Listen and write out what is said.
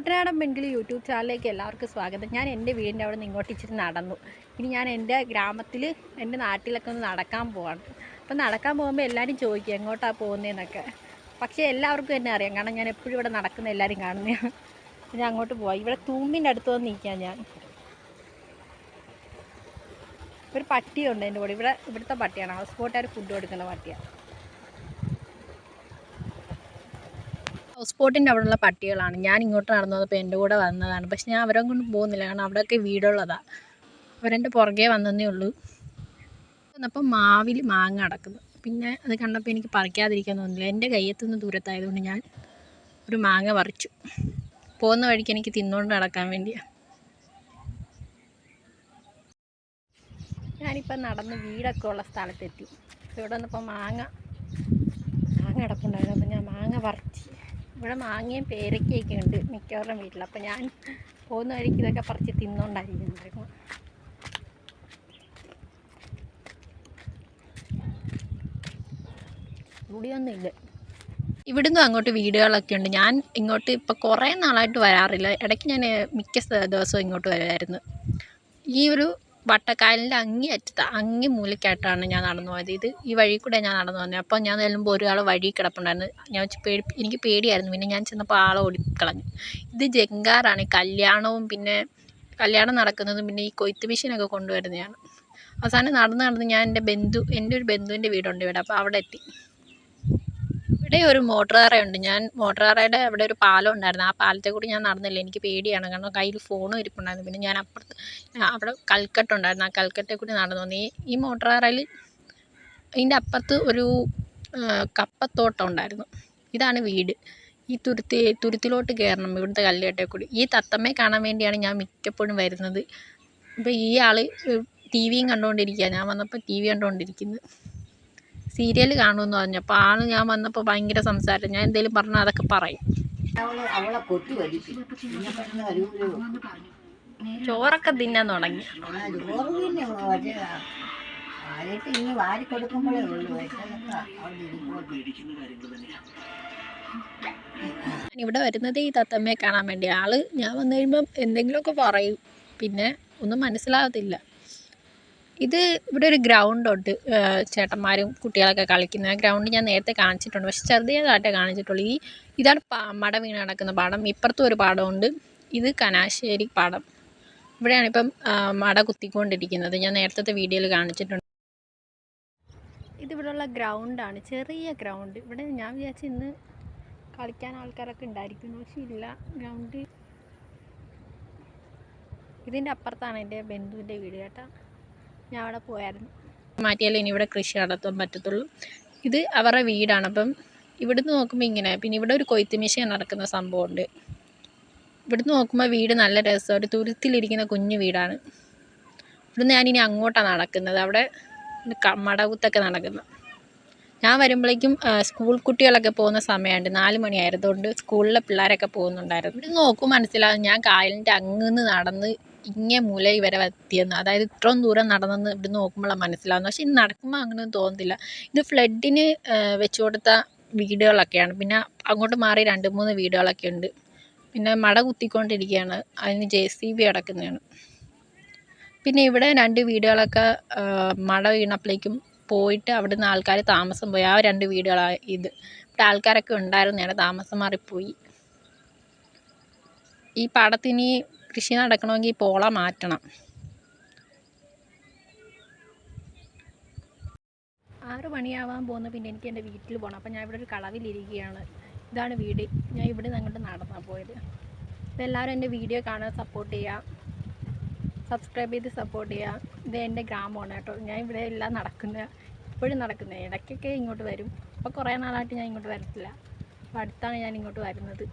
കുട്ടനാടൻ പെൺകിളി യൂട്യൂബ് ചാനലിലേക്ക് എല്ലാവർക്കും സ്വാഗതം. ഞാൻ എന്റെ വീടിന്റെ അവിടെ നിന്ന് ഇങ്ങോട്ട് ഇച്ചിരി നടന്നു. ഇനി ഞാൻ എന്റെ ഗ്രാമത്തിൽ എന്റെ നാട്ടിലൊക്കെ ഒന്ന് നടക്കാൻ പോവാണ്. അപ്പം നടക്കാൻ പോകുമ്പോൾ എല്ലാവരും ചോദിക്കും എങ്ങോട്ടാണ് പോകുന്നതെന്നൊക്കെ പക്ഷേ എല്ലാവർക്കും എന്നെ അറിയാം. കാരണം ഞാൻ എപ്പോഴും ഇവിടെ നടക്കുന്ന എല്ലാവരും കാണുന്നതാണ് ഞാൻ അങ്ങോട്ട് പോവാം. ഇവിടെ തൂമ്പിന്റെ അടുത്ത് വന്ന് നിൽക്കാം ഞാൻ. ഒരു പട്ടിയുണ്ട് എന്റെ കൂടെ. ഇവിടെ ഇവിടുത്തെ പട്ടിയാണ്. ഹൗസ് ബോട്ടുകാർ ഫുഡ് കൊടുക്കുന്ന പട്ടിയാണ് ഹൗസ് ബോട്ടിന്റെ അവിടെയുള്ള പട്ടികളാണ്. ഞാൻ ഇങ്ങോട്ട് നടന്നു വന്നപ്പോൾ എന്റെ കൂടെ വന്നതാണ്. പക്ഷെ ഞാൻ അവരെ കൊണ്ട് പോകുന്നില്ല. കാരണം അവിടെയൊക്കെ വീടുള്ളതാണ് അവരെന്റെ പുറകെ വന്നതേ ഉള്ളൂ. വന്നപ്പോൾ മാവിൽ മാങ്ങ അടക്കുന്നു. പിന്നെ അത് കണ്ടപ്പോൾ എനിക്ക് പറിക്കാതിരിക്കാൻ തോന്നില്ല. എന്റെ കയ്യത്തുനിന്ന് ദൂരത്തായതുകൊണ്ട് ഞാൻ ഒരു മാങ്ങ പറിച്ചു. പോകുന്ന വഴിക്ക് എനിക്ക് തിന്നുകൊണ്ട് നടക്കാൻ വേണ്ടിയാണ് ഞാനിപ്പോൾ നടന്ന് വീടൊക്കെ ഉള്ള സ്ഥലത്തെത്തി. ഇവിടെ വന്നപ്പോൾ മാങ്ങ മാങ്ങ കിടപ്പുണ്ടായിരുന്നു അപ്പോൾ ഞാൻ മാങ്ങ പറിച്ച് ഇവിടെ മാങ്ങയും പേരക്കയൊക്കെ ഉണ്ട് മിക്കവാറും വീട്ടിൽ. അപ്പോൾ ഞാൻ പോകുന്ന വഴിക്ക് ഇതൊക്കെ പറിച്ച് തിന്നുകൊണ്ടായിരിക്കും ഇവിടെയൊന്നും ഇല്ല ഇവിടുന്ന് അങ്ങോട്ട് വീടുകളൊക്കെ ഉണ്ട്. ഞാൻ ഇങ്ങോട്ട് ഇപ്പോൾ കുറേ നാളായിട്ട് വരാറില്ല. ഇടയ്ക്ക് ഞാൻ മിക്ക ദിവസവും ഇങ്ങോട്ട് വരുമായിരുന്നു ഈ ഒരു വട്ടക്കായലിന്റെ അങ്ങി അറ്റത്ത് അങ്ങേ മൂലയ്ക്കായിട്ടാണ് ഞാൻ നടന്നു പോയത്. ഇത് ഈ വഴി കൂടെ ഞാൻ നടന്നു വന്നത് അപ്പോൾ ഞാൻ ചെല്ലുമ്പോൾ ഒരാൾ വഴി കിടപ്പുണ്ടായിരുന്നു. ഞാൻ പേടി എനിക്ക് പേടിയായിരുന്നു. പിന്നെ ഞാൻ ചെന്നപ്പോൾ ആളെ ഓടിക്കളഞ്ഞു. ഇത് ജങ്കാറാണ് കല്യാണവും പിന്നെ കല്യാണം നടക്കുന്നതും പിന്നെ ഈ കൊയ്ത്ത് മെഷീനൊക്കെ കൊണ്ടുവരുന്നതാണ്. അവസാനം നടന്ന് നടന്ന് ഞാൻ എന്റെ ബന്ധു എന്റെ ഒരു ബന്ധുവിന്റെ വീടുണ്ട് ഇവിടെ. അപ്പോൾ അവിടെ എത്തി. ഇവിടെ ഒരു മോട്ടർ ഉണ്ട് ഞാൻ മോട്ടർ അറയുടെ അവിടെ ഒരു പാലം ഉണ്ടായിരുന്നു. ആ പാലത്തെ കൂടി ഞാൻ നടന്നില്ല. എനിക്ക് പേടിയാണ്. കാരണം കയ്യിൽ ഫോണും ഇരിപ്പുണ്ടായിരുന്നു. പിന്നെ ഞാൻ അപ്പുറത്ത് അവിടെ കൽക്കട്ട ഉണ്ടായിരുന്നു. ആ കൽക്കട്ടെ കൂടി നടന്നു. വന്നു ഈ ഈ മോട്ടർ അറയിൽ ഇതിന്റെ അപ്പുറത്ത് ഒരു കപ്പത്തോട്ടം ഉണ്ടായിരുന്നു. ഇതാണ് വീട്. ഈ തുരുത്തി തുരുത്തിലോട്ട് കയറണം ഇവിടുത്തെ കല്ലേട്ടെ കൂടി. ഈ തത്തമ്മയെ കാണാൻ വേണ്ടിയാണ് ഞാൻ മിക്കപ്പോഴും വരുന്നത്. അപ്പോൾ ഈ ആൾ ടി വിയും കണ്ടുകൊണ്ടിരിക്കുക ഞാൻ വന്നപ്പോൾ ടി വി കണ്ടുകൊണ്ടിരിക്കുന്നു സീരിയൽ കാണുമെന്ന് പറഞ്ഞപ്പോൾ ആൾ ഞാൻ വന്നപ്പോൾ ഭയങ്കര സംസാരം ഞാൻ എന്തെങ്കിലും പറഞ്ഞാൽ അതൊക്കെ പറയും. ചോറൊക്കെ തിന്നാൻ തുടങ്ങി. ഇവിടെ വരുന്നത് ഈ തത്തമ്മയെ കാണാൻ വേണ്ടി. ആൾ ഞാൻ വന്നു കഴിയുമ്പം എന്തെങ്കിലുമൊക്കെ പറയും. പിന്നെ ഒന്നും മനസ്സിലാകത്തില്ല. ഇത് ഇവിടെ ഒരു ഗ്രൗണ്ട് ഉണ്ട് ചേട്ടന്മാരും കുട്ടികളൊക്കെ കളിക്കുന്ന ഗ്രൗണ്ട് ഞാൻ നേരത്തെ കാണിച്ചിട്ടുണ്ട്. പക്ഷെ ചെറുതായിട്ടേ കാണിച്ചിട്ടുള്ളൂ. ഈ ഇതാണ് മട വീണ് കിടക്കുന്ന പാടം. ഇപ്പുറത്തും ഒരു പാടമുണ്ട്. ഇത് കനാശ്ശേരി പാടം. ഇവിടെയാണ് ഇപ്പം മട കുത്തിക്കൊണ്ടിരിക്കുന്നത്. ഞാൻ നേരത്തെ വീഡിയോയിൽ കാണിച്ചിട്ടുണ്ട്. ഇതിവിടെയുള്ള ഗ്രൗണ്ടാണ്. ചെറിയ ഗ്രൗണ്ട്. ഇവിടെ ഞാൻ വിചാരിച്ചു ഇന്ന് കളിക്കാൻ ആൾക്കാരൊക്കെ ഉണ്ടായിരിക്കും പക്ഷെ ഇല്ല. ഗ്രൗണ്ട് ഇതിന്റെ അപ്പുറത്താണ് എന്റെ ബന്ധുവിന്റെ വീട് കേട്ടാ. ഞാൻ അവിടെ പോയായിരുന്നു. മാറ്റിയാലേ ഇനി ഇവിടെ കൃഷി നടത്താൻ പറ്റത്തുള്ളൂ. ഇത് അവരുടെ വീടാണ്. അപ്പം ഇവിടുന്ന് നോക്കുമ്പോൾ ഇങ്ങനെ. പിന്നെ ഇവിടെ ഒരു കൊയ്ത്ത് മെഷീൻ നടക്കുന്ന സംഭവമുണ്ട്. ഇവിടുന്ന് നോക്കുമ്പോൾ വീട് നല്ല രസം ഒരു തുരുത്തിലിരിക്കുന്ന കുഞ്ഞു വീടാണ്. ഇവിടുന്ന് ഞാനിനി അങ്ങോട്ടാണ് നടക്കുന്നത്. അവിടെ മടകുത്തൊക്കെ നടക്കുന്നത് ഞാൻ വരുമ്പോഴേക്കും സ്കൂൾ കുട്ടികളൊക്കെ പോകുന്ന സമയമുണ്ട്. നാല് മണിയായതുകൊണ്ട് സ്കൂളിലെ പിള്ളേരൊക്കെ പോകുന്നുണ്ടായിരുന്നു. ഇവിടെ നോക്കുമ്പോൾ മനസ്സിലാകും ഞാൻ കായലിന്റെ അങ്ങന്ന് നടന്ന് ഇങ്ങേ മൂല വരെ എത്തിയെന്ന് അതായത് ഇത്രയും ദൂരം നടന്നെന്ന് ഇവിടെ നോക്കുമ്പോഴാണ് മനസ്സിലാവുന്നത് പക്ഷെ ഇത് നടക്കുമ്പോൾ അങ്ങനെയൊന്നും തോന്നുന്നില്ല. ഇത് ഫ്ലഡിന് വെച്ച് കൊടുത്ത വീടുകളൊക്കെയാണ്. പിന്നെ അങ്ങോട്ട് മാറി രണ്ട് മൂന്ന് വീടുകളൊക്കെ ഉണ്ട്. പിന്നെ മട കുത്തിക്കൊണ്ടിരിക്കുകയാണ് അതിന് ജെ സി ബി അടക്കുന്നതാണ്. പിന്നെ ഇവിടെ രണ്ട് വീടുകളൊക്കെ മട വീണപ്പോഴേക്കും പോയിട്ട് അവിടുന്ന് ആൾക്കാർ താമസം പോയി. ആ രണ്ട് വീടുകളാണ് ഇത്. ഇവിടെ ആൾക്കാരൊക്കെ ഉണ്ടായിരുന്നതാണ് താമസം മാറിപ്പോയി. ഈ പാടത്തിന് കൃഷി നടക്കണമെങ്കിൽ പോള മാറ്റണം. ആറ് മണിയാവാൻ പോകുന്ന പിന്നെ എനിക്ക് എന്റെ വീട്ടിൽ പോകണം. അപ്പം ഞാൻ ഇവിടെ ഒരു കളവിലിരിക്കുകയാണ്. ഇതാണ് വീട്. ഞാൻ ഇവിടെ നിന്ന് അങ്ങോട്ട് നടന്നാണ് പോയത്. അപ്പോൾ എല്ലാവരും എന്റെ വീഡിയോ കാണാൻ സപ്പോർട്ട് ചെയ്യുക. സബ്സ്ക്രൈബ് ചെയ്ത് സപ്പോർട്ട് ചെയ്യുക. ഇത് എന്റെ ഗ്രാമമാണ് കേട്ടോ. ഞാൻ ഇവിടെ എല്ലാം നടക്കുന്ന ഇപ്പോഴും നടക്കുന്നത് ഇടയ്ക്കൊക്കെ ഇങ്ങോട്ട് വരും. അപ്പോൾ കുറേ നാളായിട്ട് ഞാൻ ഇങ്ങോട്ട് വരത്തില്ല. അപ്പോൾ അടുത്താണ് ഞാൻ ഇങ്ങോട്ട് വരുന്നത്.